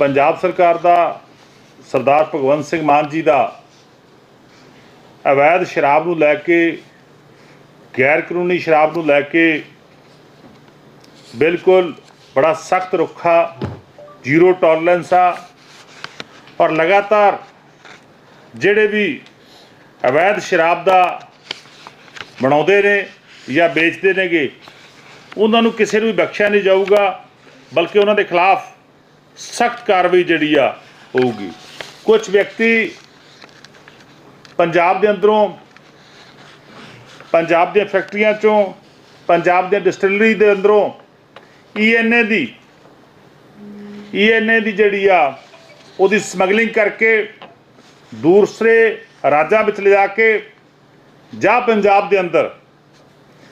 ਪੰਜਾਬ ਸਰਕਾਰ ਦਾ, ਸਰਦਾਰ ਭਗਵੰਤ ਸਿੰਘ ਮਾਨ ਜੀ ਦਾ ਅਵੈਧ ਸ਼ਰਾਬ ਨੂੰ ਲੈ ਕੇ ਗੈਰ ਕਾਨੂੰਨੀ ਸ਼ਰਾਬ ਨੂੰ ਲੈ ਕੇ ਬਿਲਕੁਲ ਬੜਾ ਸਖਤ ਰੁੱਖਾ, ਜ਼ੀਰੋ ਟੋਲਰੈਂਸ ਆ ਔਰ ਲਗਾਤਾਰ ਜਿਹੜੇ ਵੀ ਅਵੈਧ ਸ਼ਰਾਬ ਦਾ ਬਣਾਉਂਦੇ ਨੇ ਜਾਂ ਵੇਚਦੇ ਨੇਗੇ, ਉਹਨਾਂ ਨੂੰ ਕਿਸੇ ਨੂੰ ਵੀ ਬਖਸ਼ਿਆ ਨਹੀਂ ਜਾਊਗਾ, ਬਲਕਿ ਉਹਨਾਂ ਦੇ ਖਿਲਾਫ ਸਖਤ ਕਾਰਵਾਈ ਜਿਹੜੀ ਆ ਹੋਊਗੀ। ਕੁਝ ਵਿਅਕਤੀ ਪੰਜਾਬ ਦੇ ਅੰਦਰੋਂ, ਪੰਜਾਬ ਦੀਆਂ ਫੈਕਟਰੀਆਂ ਚੋਂ, ਪੰਜਾਬ ਦੀਆਂ ਡਿਸਟਿਲਰੀ ਦੇ ਅੰਦਰੋਂ ਈਐਨਏ ਦੀ ਈਐਨਏ ਦੀ ਜਿਹੜੀ ਆ, ਉਹਦੀ ਸਮਗਲਿੰਗ ਕਰਕੇ ਦੂਸਰੇ ਰਾਜਾਂ ਵਿੱਚ ਲਿਜਾ ਕੇ ਜਾਂ ਪੰਜਾਬ ਦੇ ਅੰਦਰ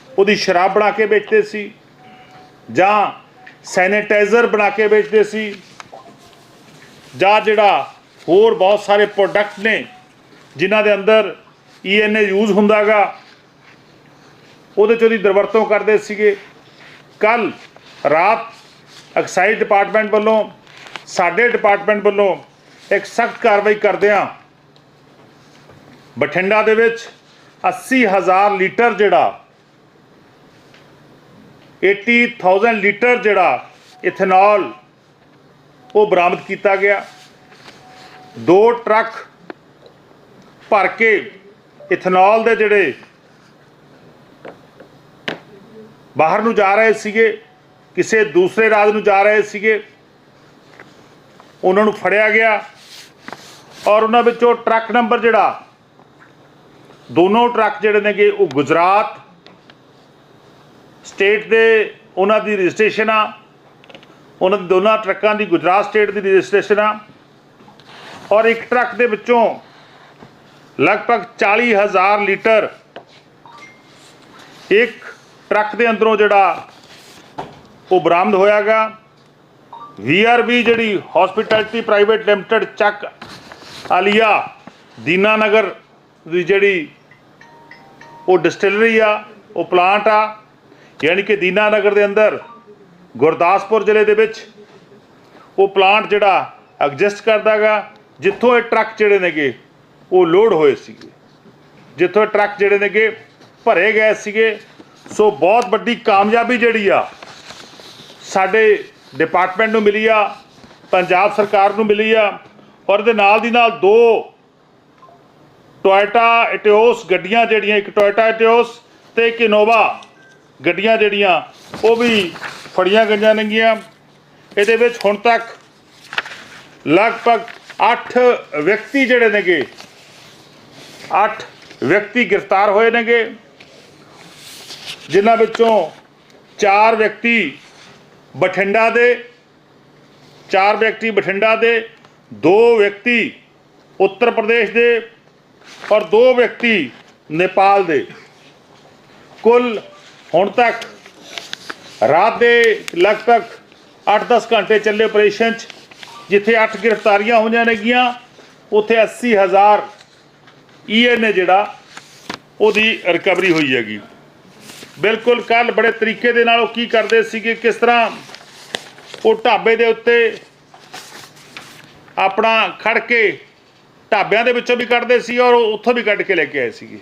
ਉਹਦੀ ਸ਼ਰਾਬ ਬਣਾ ਕੇ ਵੇਚਦੇ ਸੀ ਜਾਂ ਸੈਨੀਟਾਈਜ਼ਰ ਬਣਾ ਕੇ ਵੇਚਦੇ ਸੀ। ਜਾਂ ਜਿਹੜਾ ਹੋਰ ਬਹੁਤ ਸਾਰੇ ਪ੍ਰੋਡਕਟ ਨੇ, ਜਿਨ੍ਹਾਂ ਦੇ ਅੰਦਰ ਈਐਨਏ ਯੂਜ਼ ਹੁੰਦਾਗਾ, ਉਹਦੇ ਚ ਉਹਦੀ ਦੁਰਵਰਤੋਂ ਕਰਦੇ ਸੀਗੇ। ਕੱਲ ਰਾਤ ਐਕਸਾਈਜ਼ ਡਿਪਾਰਟਮੈਂਟ ਵੱਲੋਂ, ਸਾਡੇ ਡਿਪਾਰਟਮੈਂਟ ਵੱਲੋਂ ਇੱਕ ਸਖਤ ਕਾਰਵਾਈ ਕਰਦਿਆਂ ਬਠਿੰਡਾ ਦੇ ਵਿੱਚ 80000 ਲੀਟਰ ਜਿਹੜਾ 80000 ਲੀਟਰ ਜਿਹੜਾ ਇਥੇਨੋਲ ਉਹ ਬਰਾਮਦ ਕੀਤਾ ਗਿਆ। ਦੋ ਟਰੱਕ ਭਰ ਕੇ ਇਥਨੋਲ ਦੇ ਜਿਹੜੇ ਬਾਹਰ ਨੂੰ ਜਾ ਰਹੇ ਸੀਗੇ, ਕਿਸੇ ਦੂਸਰੇ ਰਾਜ ਨੂੰ ਜਾ ਰਹੇ ਸੀਗੇ, ਉਹਨਾਂ ਨੂੰ ਫੜਿਆ ਗਿਆ ਔਰ ਉਹਨਾਂ ਵਿੱਚੋਂ ਟਰੱਕ ਨੰਬਰ ਜਿਹੜਾ, ਦੋਨੋਂ ਟਰੱਕ ਜਿਹੜੇ ਨੇਗੇ ਉਹ ਗੁਜਰਾਤ ਸਟੇਟ ਦੇ ਉਹਨਾਂ ਦੀ ਰਜਿਸਟ੍ਰੇਸ਼ਨ ਆ ਉਹਨਾਂ ਦੇ ਦੋਨਾਂ ਟਰੱਕਾਂ ਦੀ ਗੁਜਰਾਤ ਸਟੇਟ ਦੀ ਰਜਿਸਟ੍ਰੇਸ਼ਨ ਆ ਔਰ ਇੱਕ ਟਰੱਕ ਦੇ ਵਿੱਚੋਂ ਲਗਭਗ 40000 ਲੀਟਰ ਇੱਕ ਟਰੱਕ ਦੇ ਅੰਦਰੋਂ ਜਿਹੜਾ ਉਹ ਬਰਾਮਦ ਹੋਇਆਗਾ। ਵੀਆਰਬੀ ਜਿਹੜੀ ਹਸਪਿਟੈਲਿਟੀ ਪ੍ਰਾਈਵੇਟ ਲਿਮਟਿਡ ਚੱਕ ਆਲੀਆ ਦੀਨਾਨਗਰ ਦੀ ਜਿਹੜੀ ਉਹ ਡਿਸਟਿਲਰੀ ਆ, ਉਹ ਪਲਾਂਟ ਆ, ਯਾਨੀ ਕਿ ਦੀਨਾਨਗਰ ਦੇ ਅੰਦਰ ਗੁਰਦਾਸਪੁਰ ਜ਼ਿਲ੍ਹੇ ਦੇ ਵਿੱਚ ਉਹ ਪਲਾਂਟ ਜਿਹੜਾ ਐਗਜ਼ਿਸਟ ਕਰਦਾਗਾ ਜਿੱਥੋਂ ਇਹ ਟਰੱਕ ਜਿਹੜੇ ਨੇਗੇ, ਉਹ ਲੋਡ ਹੋਏ ਸੀਗੇ। ਜਿੱਥੋਂ ਇਹ ਟਰੱਕ ਜਿਹੜੇ ਨੇਗੇ, ਭਰੇ ਗਏ ਸੀਗੇ। ਸੋ ਬਹੁਤ ਵੱਡੀ ਕਾਮਯਾਬੀ ਜਿਹੜੀ ਆ, ਸਾਡੇ ਡਿਪਾਰਟਮੈਂਟ ਨੂੰ ਮਿਲੀ ਆ, ਪੰਜਾਬ ਸਰਕਾਰ ਨੂੰ ਮਿਲੀ ਆ, ਔਰ ਇਹਦੇ ਨਾਲ ਦੀ ਨਾਲ ਦੋ ਟੋਇਟਾ ਇਟਿਓਸ ਗੱਡੀਆਂ ਜਿਹੜੀਆਂ, ਇੱਕ ਟੋਇਟਾ ਇਟਿਓਸ ਤੇ ਇੱਕ ਇਨੋਵਾ ਗੱਡੀਆਂ ਜਿਹੜੀਆਂ, ਉਹ ਵੀ ਫੜੀਆਂ ਗਈਆਂ ਨੇਗੀਆਂ। ਇਹਦੇ ਵਿੱਚ ਹੁਣ ਤੱਕ ਲਗਭਗ 8 ਵਿਅਕਤੀ ਜਿਹੜੇ ਨੇਗੇ 8 ਵਿਅਕਤੀ ਗ੍ਰਿਫਤਾਰ ਹੋਏ ਨੇਗੇ, ਜਿਨ੍ਹਾਂ ਵਿੱਚੋਂ 4 ਵਿਅਕਤੀ ਬਠਿੰਡਾ ਦੇ 4 ਵਿਅਕਤੀ ਬਠਿੰਡਾ ਦੇ 2 ਵਿਅਕਤੀ ਉੱਤਰ ਪ੍ਰਦੇਸ਼ ਦੇ ਔਰ 2 ਵਿਅਕਤੀ ਨੇਪਾਲ ਦੇ। ਕੁੱਲ ਹੁਣ ਤੱਕ ਰਾਤ ਦੇ ਲਗਭਗ 8-10 ਘੰਟੇ ਚੱਲੇ ਆਪਰੇਸ਼ਨ 'ਚ, ਜਿੱਥੇ 8 ਗ੍ਰਿਫਤਾਰੀਆਂ ਹੋਈਆਂ ਨੇਗੀਆਂ, ਉੱਥੇ 80000 ਈਐਨਏ ਜਿਹੜਾ, ਉਹਦੀ ਰਿਕਵਰੀ ਹੋਈ ਹੈਗੀ। ਬਿਲਕੁਲ ਕੱਲ ਬੜੇ ਤਰੀਕੇ ਦੇ ਨਾਲ ਉਹ ਕੀ ਕਰਦੇ ਸੀਗੇ, ਕਿਸ ਤਰ੍ਹਾਂ ਉਹ ਢਾਬੇ ਦੇ ਉੱਤੇ ਆਪਣਾ ਖੜ ਕੇ ਢਾਬਿਆਂ ਦੇ ਵਿੱਚੋਂ ਵੀ ਕੱਢਦੇ ਸੀ ਔਰ ਉੱਥੋਂ ਵੀ ਕੱਢ ਕੇ ਲੈ ਕੇ ਆਏ ਸੀਗੇ।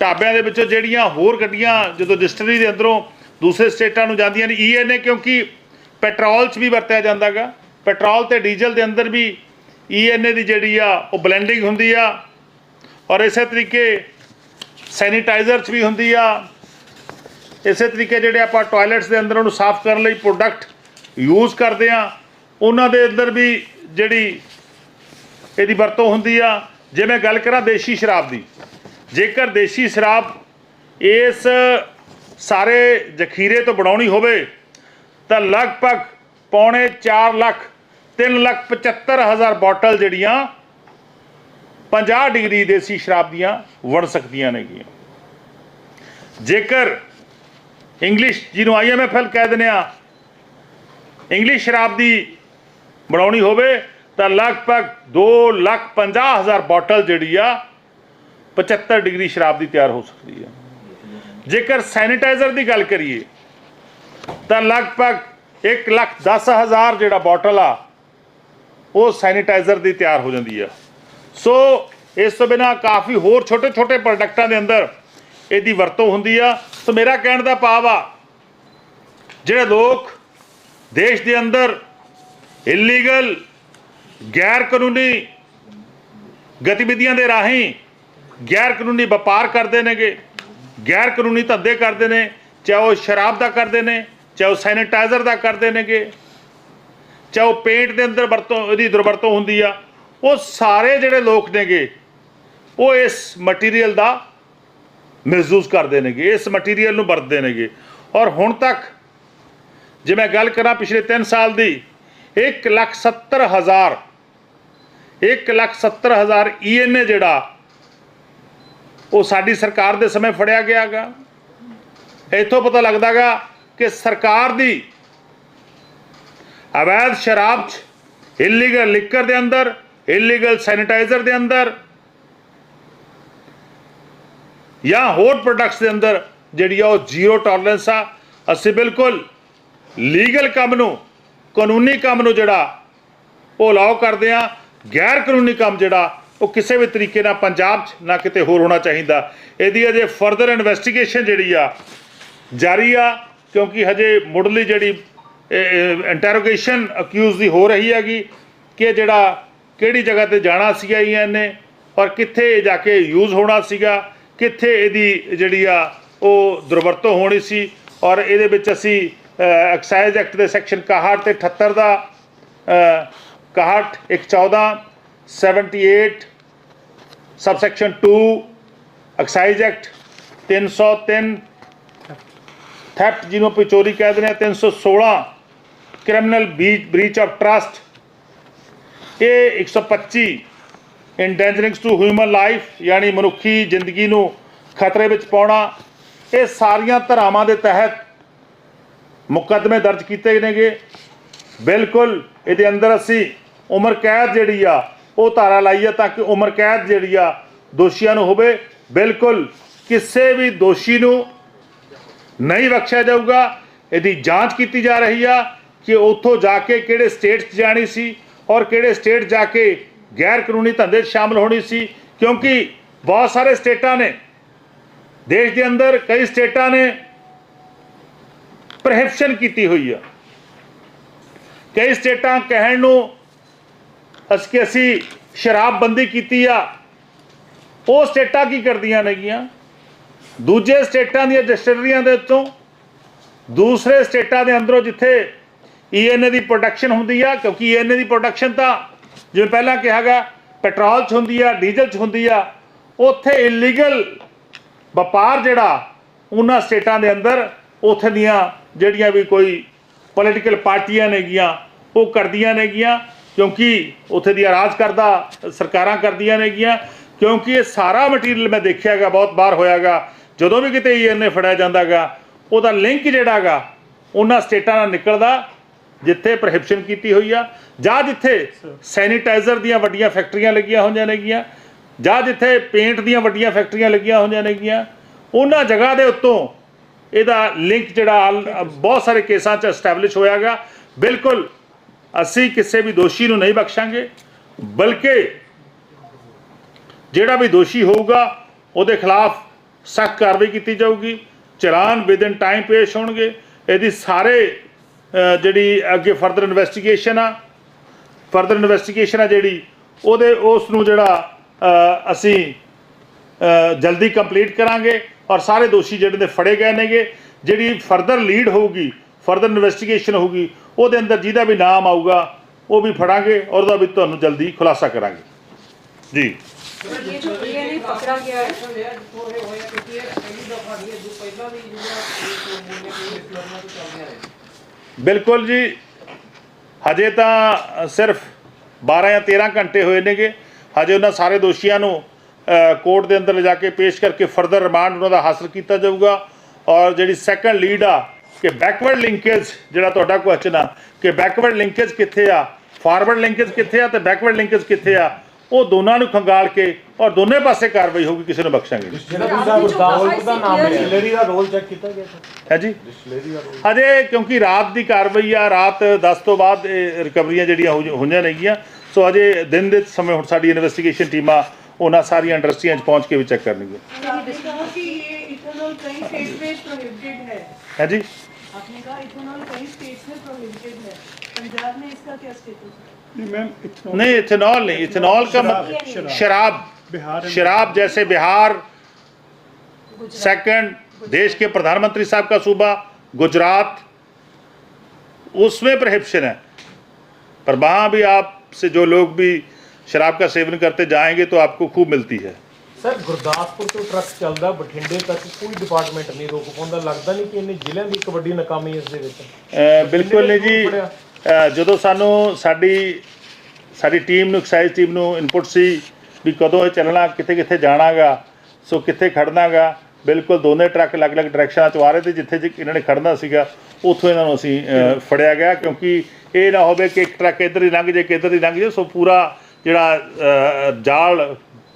ਢਾਬਿਆਂ ਦੇ ਵਿੱਚੋਂ ਜਿਹੜੀਆਂ ਹੋਰ ਗੱਡੀਆਂ ਜਦੋਂ ਡਿਸਟਰੀ ਦੇ ਅੰਦਰੋਂ ਦੂਸਰੇ ਸਟੇਟਾਂ ਨੂੰ ਜਾਂਦੀਆਂ ਨੇ ਈਐਨਏ ਕਿਉਂਕਿ ਪੈਟਰੋਲ 'ਚ ਵੀ ਵਰਤਿਆ ਜਾਂਦਾਗਾ। ਪੈਟਰੋਲ ਤੇ ਡੀਜ਼ਲ ਦੇ ਅੰਦਰ ਵੀ ਈਐਨਏ ਦੀ ਜਿਹੜੀ ਆ, ਉਹ ਬਲੈਂਡਿੰਗ ਹੁੰਦੀ ਆ ਔਰ ਇਸੇ ਤਰੀਕੇ ਸੈਨੀਟਾਈਜ਼ਰ 'ਚ ਵੀ ਹੁੰਦੀ ਆ। ਇਸੇ ਤਰੀਕੇ ਜਿਹੜੇ ਆਪਾਂ ਟਾਇਲਟਸ ਦੇ ਅੰਦਰ ਉਹਨੂੰ ਸਾਫ਼ ਕਰਨ ਲਈ ਪ੍ਰੋਡਕਟ ਯੂਜ਼ ਕਰਦੇ ਆ, ਉਹਨਾਂ ਦੇ ਅੰਦਰ ਵੀ ਜਿਹੜੀ ਇਹਦੀ ਵਰਤੋਂ ਹੁੰਦੀ ਆ। ਜੇ ਮੈਂ ਗੱਲ ਕਰਾਂ ਦੇਸ਼ੀ ਸ਼ਰਾਬ ਦੀ, ਜੇਕਰ ਦੇਸ਼ੀ ਸ਼ਰਾਬ ਇਸ ਸਾਰੇ ਜ਼ਖੀਰੇ ਤੋਂ ਬਣਾਉਣੀ ਹੋਵੇ, ਤਾਂ ਲਗਭਗ ਪੌਣੇ 4 ਲੱਖ 3 ਲੱਖ 75 ਹਜ਼ਾਰ ਬੋਟਲ ਜਿਹੜੀਆਂ 50 ਡਿਗਰੀ ਦੇਸੀ ਸ਼ਰਾਬ ਦੀਆਂ ਬਣ ਸਕਦੀਆਂ ਨੇਗੀਆਂ। ਜੇਕਰ ਇੰਗਲਿਸ਼, ਜਿਹਨੂੰ ਆਈਐਮਐਫਐਲ ਕਹਿ ਦਿੰਦੇ ਆ ਇੰਗਲਿਸ਼ ਸ਼ਰਾਬ ਦੀ ਬਣਾਉਣੀ ਹੋਵੇ, ਤਾਂ ਲਗਭਗ 2 ਲੱਖ 50 ਹਜ਼ਾਰ ਬੋਟਲ ਜਿਹੜੀ ਆ 75 ਡਿਗਰੀ ਸ਼ਰਾਬ ਦੀ ਤਿਆਰ ਹੋ ਸਕਦੀ ਆ। ਜੇਕਰ ਸੈਨੀਟਾਈਜ਼ਰ ਦੀ ਗੱਲ ਕਰੀਏ, ਤਾਂ ਲਗਭਗ 1 ਲੱਖ 10 ਹਜ਼ਾਰ ਜਿਹੜਾ ਬੋਟਲ ਆ, ਉਹ ਸੈਨੀਟਾਈਜ਼ਰ ਦੀ ਤਿਆਰ ਹੋ ਜਾਂਦੀ ਆ। ਸੋ ਇਸ ਤੋਂ ਬਿਨਾ ਕਾਫੀ ਹੋਰ ਛੋਟੇ ਛੋਟੇ ਪ੍ਰੋਡਕਟਾਂ ਦੇ ਅੰਦਰ ਇਹਦੀ ਵਰਤੋਂ ਹੁੰਦੀ ਆ। ਸੋ ਮੇਰਾ ਕਹਿਣ ਦਾ ਭਾਵ ਆ, ਜਿਹੜੇ ਲੋਕ ਦੇਸ਼ ਦੇ ਅੰਦਰ ਇਲੀਗਲ ਗੈਰ ਕਾਨੂੰਨੀ ਗਤੀਵਿਧੀਆਂ ਦੇ ਰਾਹੀਂ ਗੈਰ ਕਾਨੂੰਨੀ ਵਪਾਰ ਕਰਦੇ ਨੇਗੇ ਗੈਰ ਕਾਨੂੰਨੀ ਧੰਦੇ ਕਰਦੇ ਨੇ, ਚਾਹੇ ਉਹ ਸ਼ਰਾਬ ਦਾ ਕਰਦੇ ਨੇ, ਚਾਹੇ ਉਹ ਸੈਨੀਟਾਈਜ਼ਰ ਦਾ ਕਰਦੇ ਨੇਗੇ, ਚਾਹੇ ਉਹ ਪੇਂਟ ਦੇ ਅੰਦਰ ਵਰਤੋਂ, ਇਹਦੀ ਦੁਰਵਰਤੋਂ ਹੁੰਦੀ ਆ, ਉਹ ਸਾਰੇ ਜਿਹੜੇ ਲੋਕ ਨੇਗੇ, ਉਹ ਇਸ ਮਟੀਰੀਅਲ ਦਾ ਮਹਿਸੂਸ ਕਰਦੇ ਨੇਗੇ, ਇਸ ਮਟੀਰੀਅਲ ਨੂੰ ਵਰਤਦੇ ਨੇਗੇ। ਔਰ ਹੁਣ ਤੱਕ ਜੇ ਮੈਂ ਗੱਲ ਕਰਾਂ ਪਿਛਲੇ 3 ਸਾਲ ਦੀ 1 ਲੱਖ 70 ਹਜ਼ਾਰ 1 ਲੱਖ 70 ਹਜ਼ਾਰ ਈਐਨਏ ਜਿਹੜਾ ਉਹ ਸਾਡੀ ਸਰਕਾਰ ਦੇ ਸਮੇਂ ਫੜਿਆ ਗਿਆਗਾ। ਇੱਥੋਂ ਪਤਾ ਲੱਗਦਾਗਾ ਕਿ ਸਰਕਾਰ ਦੀ ਅਵੈਧ ਸ਼ਰਾਬ ਚ ਇਲੀਗਲ ਲਿਕਰ ਦੇ ਅੰਦਰ ਇਲੀਗਲ ਸੈਨੀਟਾਈਜ਼ਰ ਦੇ ਅੰਦਰ ਜਾਂ ਹੋਰ ਪ੍ਰੋਡਕਟਸ ਦੇ ਅੰਦਰ ਜਿਹੜੀ ਆ ਉਹ ਜ਼ੀਰੋ ਟੋਲਰੈਂਸ ਆ, ਅਸੀਂ ਬਿਲਕੁਲ ਲੀਗਲ ਕੰਮ ਨੂੰ, ਕਾਨੂੰਨੀ ਕੰਮ ਨੂੰ ਜਿਹੜਾ ਉਹ ਅਲਾਉ ਕਰਦੇ ਆ ਗੈਰ ਕਾਨੂੰਨੀ ਕੰਮ ਜਿਹੜਾ ਉਹ ਕਿਸੇ ਵੀ ਤਰੀਕੇ ਨਾਲ ਪੰਜਾਬ 'ਚ ਨਾ ਕਿਤੇ ਹੋਰ ਹੋਣਾ ਚਾਹੀਦਾ। ਇਹਦੀ ਅਜੇ ਫਰਦਰ ਇਨਵੈਸਟੀਗੇਸ਼ਨ ਜਿਹੜੀ ਆ ਜਾਰੀ ਆ ਕਿਉਂਕਿ ਹਜੇ ਮੁੱਢਲੀ ਜਿਹੜੀ ਇੰਟਰੋਗੇਸ਼ਨ ਅਕਿਊਜ਼ ਦੀ ਹੋ ਰਹੀ ਹੈਗੀ ਕਿ ਜਿਹੜਾ ਕਿਹੜੀ ਜਗ੍ਹਾ ਤੇ ਜਾਣਾ ਸੀਗਾ ਇਹਨੇ ਔਰ ਕਿੱਥੇ ਇਹ ਜਾ ਕੇ ਯੂਜ਼ ਹੋਣਾ ਸੀਗਾ ਕਿੱਥੇ ਇਹਦੀ ਜਿਹੜੀ ਆ ਉਹ ਦੁਰਵਰਤੋਂ ਹੋਣੀ ਸੀ ਔਰ ਇਹਦੇ ਵਿੱਚ ਅਸੀਂ ਐਕਸਾਈਜ਼ ਐਕਟ ਦੇ ਸੈਕਸ਼ਨ 61 ਤੇ 78 ਦਾ ਅ, 61 114 78 ਸਬਸੈਕਸ਼ਨ 2 ਐਕਸਾਈਜ਼ ਐਕਟ 303 ਥੈਫਟ ਜਿਹਨੂੰ ਆਪਾਂ ਚੋਰੀ ਕਹਿ ਦਿੰਦੇ ਆ 316 ਕ੍ਰਿਮੀਨਲ ਬ੍ਰੀਚ ਆਫ ਟਰਸਟ ਇਹ 125 ਇੰਡੈਂਜਰਿੰਗਸ ਟੂ ਹਿਊਮਨ ਲਾਈਫ ਯਾਨੀ ਮਨੁੱਖੀ ਜ਼ਿੰਦਗੀ ਨੂੰ ਖਤਰੇ ਵਿੱਚ ਪਾਉਣਾ। ਇਹ ਸਾਰੀਆਂ ਧਾਰਾਵਾਂ ਦੇ ਤਹਿਤ ਮੁਕੱਦਮੇ ਦਰਜ ਕੀਤੇ ਨੇਗੇ। ਬਿਲਕੁਲ, ਇਹਦੇ ਅੰਦਰ ਅਸੀਂ ਉਮਰ ਕੈਦ ਜਿਹੜੀ ਆ ਉਹ ਧਾਰਾ ਲਾਈ ਆ ਤਾਂ ਕਿ ਉਮਰ ਕੈਦ ਜਿਹੜੀ ਆ ਦੋਸ਼ੀਆਂ ਨੂੰ ਹੋਵੇ। ਬਿਲਕੁਲ ਕਿਸੇ ਵੀ ਦੋਸ਼ੀ ਨੂੰ ਨਹੀਂ ਬਖਸ਼ਿਆ ਜਾਊਗਾ। ਇਹਦੀ ਜਾਂਚ ਕੀਤੀ ਜਾ ਰਹੀ ਆ ਕਿ ਉੱਥੋਂ ਜਾ ਕੇ ਕਿਹੜੇ ਸਟੇਟ 'ਚ ਜਾਣੀ ਸੀ ਔਰ ਕਿਹੜੇ ਸਟੇਟ ਜਾ ਕੇ ਗੈਰ ਕਾਨੂੰਨੀ ਧੰਦੇ 'ਚ ਸ਼ਾਮਲ ਹੋਣੀ ਸੀ। ਕਿਉਂਕਿ ਬਹੁਤ ਸਾਰੇ ਸਟੇਟਾਂ ਨੇ। ਦੇਸ਼ ਦੇ ਅੰਦਰ ਕਈ ਸਟੇਟਾਂ ਨੇ ਪ੍ਰਹਿਪਸ਼ਨ ਕੀਤੀ ਹੋਈ ਆ। ਕਈ ਸਟੇਟਾਂ ਕਹਿਣ ਨੂੰ ਅਸ ਕਿ ਅਸੀਂ ਸ਼ਰਾਬਬੰਦੀ ਕੀਤੀ ਆ, ਉਹ ਸਟੇਟਾਂ ਕੀ ਕਰਦੀਆਂ ਨੇਗੀਆਂ? ਦੂਜੇ ਸਟੇਟਾਂ ਦੀਆਂ ਡਿਸਟਿਲਰੀਆਂ ਦੇ ਉੱਤੋਂ ਦੂਸਰੇ ਸਟੇਟਾਂ ਦੇ ਅੰਦਰੋਂ ਜਿੱਥੇ ਈਐਨਏ ਦੀ ਪ੍ਰੋਡਕਸ਼ਨ ਹੁੰਦੀ ਆ, ਕਿਉਂਕਿ ਈਐਨਏ ਦੀ ਪ੍ਰੋਡਕਸ਼ਨ ਤਾਂ ਜਿਵੇਂ ਪਹਿਲਾਂ ਕਿਹਾ ਗਿਆ, ਪੈਟਰੋਲ 'ਚ ਹੁੰਦੀ ਆ, ਡੀਜ਼ਲ 'ਚ ਹੁੰਦੀ ਆ, ਉੱਥੇ ਇਲੀਗਲ ਵਪਾਰ ਜਿਹੜਾ ਉਹਨਾਂ ਸਟੇਟਾਂ ਦੇ ਅੰਦਰ, ਉੱਥੇ ਦੀਆਂ ਜਿਹੜੀਆਂ ਵੀ ਕੋਈ ਪੋਲੀਟੀਕਲ ਪਾਰਟੀਆਂ ਨੇਗੀਆਂ, ਉਹ ਕਰਦੀਆਂ ਨੇਗੀਆਂ। ਕਿਉਂਕਿ ਉੱਥੇ ਦੀ ਰਾਜ ਕਰਦਾ ਸਰਕਾਰਾਂ ਕਰਦੀਆਂ ਨੇਗੀਆਂ ਕਿਉਂਕਿ ਇਹ ਸਾਰਾ ਮਟੀਰੀਅਲ ਮੈਂ ਦੇਖਿਆਗਾ ਬਹੁਤ ਵਾਰ ਹੋਇਆਗਾ ਜਦੋਂ ਵੀ ਕਿਤੇ ਈਐਨਏ ਫੜਿਆ ਜਾਂਦਾਗਾ ਉਹਦਾ ਲਿੰਕ ਜਿਹੜਾਗਾ ਉਹਨਾਂ ਸਟੇਟਾਂ ਨਾਲ ਨਿਕਲਦਾ ਜਿੱਥੇ ਪ੍ਰੋਹਿਬਿਸ਼ਨ ਕੀਤੀ ਹੋਈ ਆ ਜਾਂ ਜਿੱਥੇ ਸੈਨੀਟਾਈਜ਼ਰ ਦੀਆਂ ਵੱਡੀਆਂ ਫੈਕਟਰੀਆਂ ਲੱਗੀਆਂ ਹੋਈਆਂ ਨੇਗੀਆਂ ਜਾਂ ਜਿੱਥੇ ਪੇਂਟ ਦੀਆਂ ਵੱਡੀਆਂ ਫੈਕਟਰੀਆਂ ਲੱਗੀਆਂ ਹੋਈਆਂ ਨੇਗੀਆਂ ਉਹਨਾਂ ਜਗ੍ਹਾ ਦੇ ਉੱਤੋਂ ਇਹਦਾ ਲਿੰਕ ਜਿਹੜਾ ਬਹੁਤ ਸਾਰੇ ਕੇਸਾਂ 'ਚ ਐਸਟੈਬਲਿਸ਼ ਹੋਇਆਗਾ ਬਿਲਕੁਲ ਅਸੀਂ ਕਿਸੇ ਵੀ ਦੋਸ਼ੀ ਨੂੰ ਨਹੀਂ ਬਖਸ਼ਾਂਗੇ, ਬਲਕਿ ਜਿਹੜਾ ਵੀ ਦੋਸ਼ੀ ਹੋਊਗਾ, ਉਹਦੇ ਖਿਲਾਫ ਸਖਤ ਕਾਰਵਾਈ ਕੀਤੀ ਜਾਊਗੀ। ਚਲਾਨ ਵਿਦਨ ਟਾਈਮ ਪੇਸ਼ ਹੋਣਗੇ। ਇਹਦੀ ਸਾਰੇ ਜਿਹੜੀ ਅੱਗੇ ਫਰਦਰ ਇਨਵੈਸਟੀਗੇਸ਼ਨ ਆ ਫਰਦਰ ਇਨਵੈਸਟੀਗੇਸ਼ਨ ਆ ਜਿਹੜੀ, ਉਹਦੇ ਉਸ ਨੂੰ ਜਿਹੜਾ ਅਸੀਂ ਜਲਦੀ ਕੰਪਲੀਟ ਕਰਾਂਗੇ ਔਰ ਸਾਰੇ ਦੋਸ਼ੀ ਜਿਹੜੇ ਨੇ ਫੜੇ ਗਏ ਨੇਗੇ। ਜਿਹੜੀ ਫਰਦਰ ਲੀਡ ਹੋਊਗੀ ਫਰਦਰ ਇਨਵੈਸਟੀਗੇਸ਼ਨ ਹੋਊਗੀ ਉਹਦੇ ਅੰਦਰ ਜਿਹਦਾ ਵੀ ਨਾਮ ਆਊਗਾ, ਉਹ ਵੀ ਫੜਾਂਗੇ ਔਰ ਉਹਦਾ ਵੀ ਤੁਹਾਨੂੰ ਜਲਦੀ ਖੁਲਾਸਾ ਕਰਾਂਗੇ। ਜੀ। ਬਿਲਕੁਲ ਜੀ। ਹਜੇ ਤਾਂ ਸਿਰਫ 12 ਜਾਂ 13 ਘੰਟੇ ਹੋਏ ਨੇਗੇ। ਹਜੇ ਉਹਨਾਂ ਸਾਰੇ ਦੋਸ਼ੀਆਂ ਨੂੰ ਕੋਰਟ ਦੇ ਅੰਦਰ ਲਿਜਾ ਕੇ ਪੇਸ਼ ਕਰਕੇ ਫਰਦਰ ਰਿਮਾਂਡ ਉਹਨਾਂ ਦਾ ਹਾਸਲ ਕੀਤਾ ਜਾਊਗਾ। ਔਰ ਜਿਹੜੀ ਸੈਕੰਡ ਲੀਡ ਆ ਕਿ ਬੈਕਵਰਡ ਲਿੰਕੇਜ ਜਿਹੜਾ ਤੁਹਾਡਾ ਕੁਐਸਚਨ ਆ ਕਿ ਬੈਕਵਰਡ ਲਿੰਕੇਜ ਕਿੱਥੇ ਆ ਫਾਰਵਰਡ ਲਿੰਕੇਜ ਕਿੱਥੇ ਆ ਤੇ ਬੈਕਵਰਡ ਲਿੰਕੇਜ ਕਿੱਥੇ ਆ ਉਹ ਦੋਨਾਂ ਨੂੰ ਖੰਗਾਲ ਕੇ ਔਰ ਦੋਨੇ ਪਾਸੇ ਕਾਰਵਾਈ ਹੋਊਗੀ ਕਿਸੇ ਨੂੰ ਬਖਸ਼ਾਂਗੇ ਜਿਹੜਾ ਤੁਸੀਂ ਗੁਰਦਾਸਪੁਰ ਦਾ ਨਾਮ ਲਿਆ। ਡਿਸਲੇਰੀ ਦਾ ਰੋਲ ਚੈੱਕ ਕੀਤਾ ਗਿਆ ਹੈ ਜੀ? ਡਿਸਲੇਰੀ ਦਾ ਰੋਲ ਅਜੇ ਕਿਉਂਕਿ ਰਾਤ ਦੀ ਕਾਰਵਾਈ ਆ ਰਾਤ 10 ਤੋਂ ਬਾਅਦ ਰਿਕਵਰੀਆਂ ਜਿਹੜੀਆਂ ਹੋਈਆਂ ਨੇਗੀਆਂ ਸੋ ਅਜੇ ਦਿਨ ਦੇ ਸਮੇਂ ਹੁਣ ਸਾਡੀ ਇਨਵੈਸਟੀਗੇਸ਼ਨ ਟੀਮਾਂ ਉਹਨਾਂ ਸਾਰੀਆਂ ਇੰਡਸਟਰੀਆਂ 'ਚ ਪਹੁੰਚ ਕੇ ਵੀ ਚੈੱਕ ਕਰਨਗੀਆਂ। ਕਿ ਇਹ ਇਥਨੋਲ ਕਈ ਸਟੇਟ ਵਿੱਚ ਪ੍ਰੋਹਿਬਿਟਡ ਹੈ। है ਹੈ ਜੀ आपने कहा इथेनॉल कई स्टेट्स में प्रोहिबिटेड है। पंजाब में इसका क्या स्टेटस है? नहीं मैम इथेनॉल नहीं इथेनॉल नहीं इथेनॉल का मत शराब। शराब। बिहार शराब जैसे बिहार सेकंड देश के प्रधानमंत्री साहब का सूबा गुजरात उसमें प्रहिप्शन है। पर वहाँ भी आपसे जो लोग भी शराब का सेवन करते जाएँगे तो आपको खूब मिलती है। ਸਰ ਗੁਰਦਾਸਪੁਰ ਤੋਂ ਟਰੱਕ ਚੱਲਦਾ ਬਠਿੰਡੇ ਤੱਕ ਕੋਈ ਡਿਪਾਰਟਮੈਂਟ ਨਹੀਂ ਰੋਕ ਪਾਉਂਦਾ। ਲੱਗਦਾ ਨਹੀਂ ਕਿ ਇਹਨੇ ਜ਼ਿਲ੍ਹਿਆਂ ਦੀ ਇੱਕ ਵੱਡੀ ਨਾਕਾਮੀ ਇਸ ਦੇ ਵਿੱਚ। ਬਿਲਕੁਲ ਨਹੀਂ ਜੀ। ਜਦੋਂ ਸਾਨੂੰ ਸਾਡੀ ਸਾਡੀ ਟੀਮ ਨੂੰ ਐਕਸਾਈਜ਼ ਟੀਮ ਨੂੰ ਇਨਪੁਟ ਸੀ ਵੀ ਕਦੋਂ ਇਹ ਚੱਲਣਾ ਕਿੱਥੇ ਕਿੱਥੇ ਜਾਣਾਗਾ ਸੋ ਕਿੱਥੇ ਖੜਨਾਗਾ ਬਿਲਕੁਲ ਦੋਨੇ ਟਰੱਕ ਅਲੱਗ-ਅਲੱਗ ਡਾਇਰੈਕਸ਼ਨਾਂ 'ਚ ਆ ਰਹੇ ਤੇ ਜਿੱਥੇ ਇਹਨਾਂ ਨੇ ਖੜਨਾ ਸੀਗਾ ਉੱਥੋਂ ਇਹਨਾਂ ਨੂੰ ਅਸੀਂ ਫੜਿਆ ਗਿਆ ਕਿਉਂਕਿ ਇਹ ਨਾ ਹੋਵੇ ਕਿ ਇੱਕ ਟਰੱਕ ਇੱਧਰ ਹੀ ਲੰਘ ਜੇ ਕਿ ਇੱਧਰ ਹੀ ਲੰਘ ਜੇ ਸੋ ਪੂਰਾ ਜਿਹੜਾ ਜਾਲ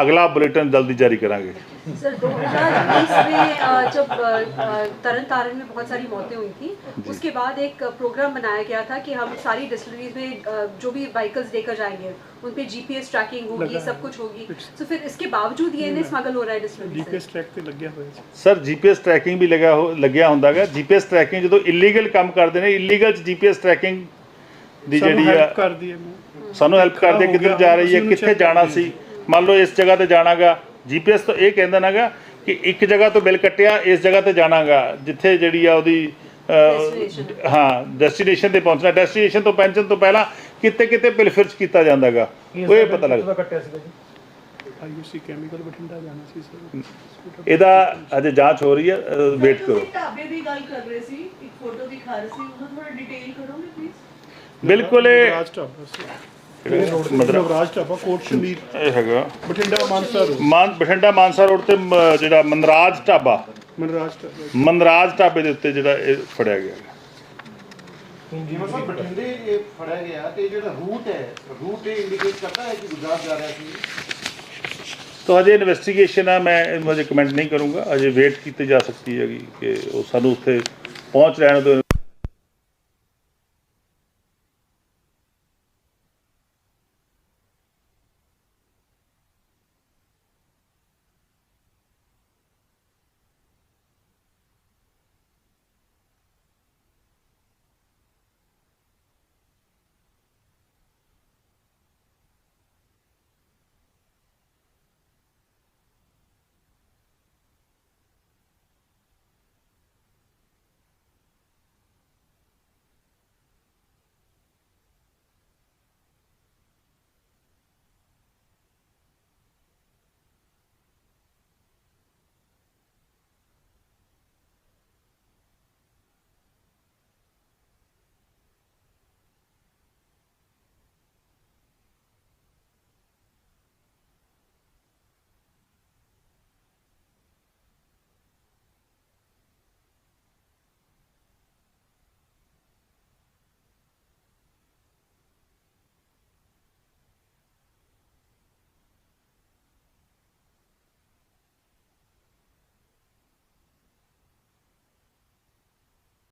ਅਗਲਾ ਬੁਲੇਟਿਨ ਜਲਦੀ ਜਾਰੀ ਕਰਾਂਗੇ सर 2020 में अ, जब अ, अ, तरन तारण में बहुत सारी मौतें हुई थी उसके बाद एक प्रोग्राम बनाया गया था कि हम सारी डिस्टिलरीज में अ, जो भी व्हीकल्स लेकर जाएंगे उन पे जीपीएस ट्रैकिंग होगी सब कुछ होगी तो फिर इसके बावजूद ये नहीं स्मगल हो रहा है डिस्टिलरी ਡੀਪੀਐਸ ਟਰੈਕ ਤੇ ਲੱਗਿਆ ਹੋਇਆ ਸੀ ਸਰ ਜੀਪੀਐਸ ਟਰੈਕਿੰਗ ਵੀ ਲਗਾ ਹੋ ਲੱਗਿਆ ਹੁੰਦਾਗਾ ਜੀਪੀਐਸ ਟਰੈਕਿੰਗ ਜਦੋਂ ਇਲੀਗਲ ਕੰਮ ਕਰਦੇ ਨੇ ਇਲੀਗਲ ਚ ਜੀਪੀਐਸ ਟਰੈਕਿੰਗ ਦੀ ਸਾਨੂੰ ਜਿਹੜੀ ਆ ਹੈਲਪ ਕਰਦੀ ਹੈ ਮੈਂ ਸਾਨੂੰ ਹੈਲਪ ਕਰਦੇ ਹੋ ਕਿੱਧਰ ਗਿਆ, ਜਾ ਰਹੀ ਅਸੀਂ ਹੈ ਉਹਨੂੰ ਕਿੱਥੇ check ਜਾਣਾ ਕਰਦੇ ਸੀ ਮੰਨ ਲਓ ਇਸ ਜਗ੍ਹਾ ਤੇ ਜਾਣਾਗਾ ਜੀਪੀਐਸ ਤੋਂ ਇਹ ਕਹਿੰਦਾ ਨਾਗਾ ਕਿ ਇੱਕ ਜਗ੍ਹਾ ਤੋਂ ਬਿੱਲ ਕੱਟਿਆ ਇਸ ਜਗ੍ਹਾ ਤੇ ਜਾਣਾਗਾ ਜਿੱਥੇ ਜਿਹੜੀ ਆ ਉਹਦੀ। ਹਾਂ ਡੈਸਟੀਨੇਸ਼ਨ ਤੇ ਪਹੁੰਚਣਾ ਡੈਸਟੀਨੇਸ਼ਨ ਤੋਂ ਪਹੁੰਚਣ ਤੋਂ ਪਹਿਲਾਂ ਕਿਤੇ ਕਿਤੇ ਪਿਲਫਿਰਚ ਕੀਤਾ ਜਾਂਦਾਗਾ। ਉਹ ਇਹ ਪਤਾ ਲੱਗਦਾ ਕੱਟਿਆ ਸੀਗਾ ਜੀ? ਆਈਯੂਸੀ ਕੈਮੀਕਲ ਬਠਿੰਡਾ ਜਾਣਾ ਸੀ ਸਰ। ਇਹਦਾ ਅਜੇ ਜਾਂਚ ਹੋ ਰਹੀ ਹੈ ਵੇਟ ਕਰੋ। ਢਾਬੇ ਦੀ ਗੱਲ ਕਰ ਰਹੇ ਸੀ ਇੱਕ ਫੋਟੋ ਦਿਖਾ ਰਹੇ ਸੀ ਉਹਨੂੰ ਥੋੜਾ ਡਿਟੇਲ ਕਰੋਗੇ ਪਲੀਜ਼ ਬਿਲਕੁਲ ਇਹ ਮਤਲਬ ਰਾਜ ਢਾਬਾ ਕੋਟ ਸ਼ਮੀਰ। ਇਹ ਹੈਗਾ। ਬਠਿੰਡਾ ਮਾਨਸਾ ਰੋਡ। ਮਾਨ ਬਠਿੰਡਾ ਮਾਨਸਾ ਰੋਡ ਤੇ ਮ- ਜਿਹੜਾ ਮਨਰਾਜ ਢਾਬਾ। ਮਨਰਾਜ ਢਾਬਾ। ਮਨਰਾਜ ਢਾਬੇ ਦੇ ਉੱਤੇ ਜਿਹੜਾ ਇਹ ਫੜਿਆ ਗਿਆ। ਹੈ। ਜਿਵੇਂ ਸਰ ਬਠਿੰਡੇ ਇਹ ਫੜਿਆ ਗਿਆ ਤੇ ਜਿਹੜਾ ਰੂਟ ਹੈ ਰੂਟ ਇਹ ਇੰਡੀਕੇਟ ਕਰਦਾ ਹੈ ਕਿ ਗੁਜਰਾਤ ਜਾ ਰਿਹਾ ਸੀ। ਤੋ ਅਜੇ ਇਨਵੈਸਟੀਗੇਸ਼ਨ ਹੈ ਮੈਂ ਇਹਨੂੰ ਅਜੇ ਕਮੈਂਟ ਨਹੀਂ ਕਰੂੰਗਾ। ਅਜੇ ਵੇਟ ਕੀਤੀ ਜਾ ਸਕਦੀ ਹੈਗੀ ਕਿ ਉਹ ਸਾਨੂੰ ਉੱਥੇ ਪਹੁੰਚ ਲੈਣ ਤੋਂ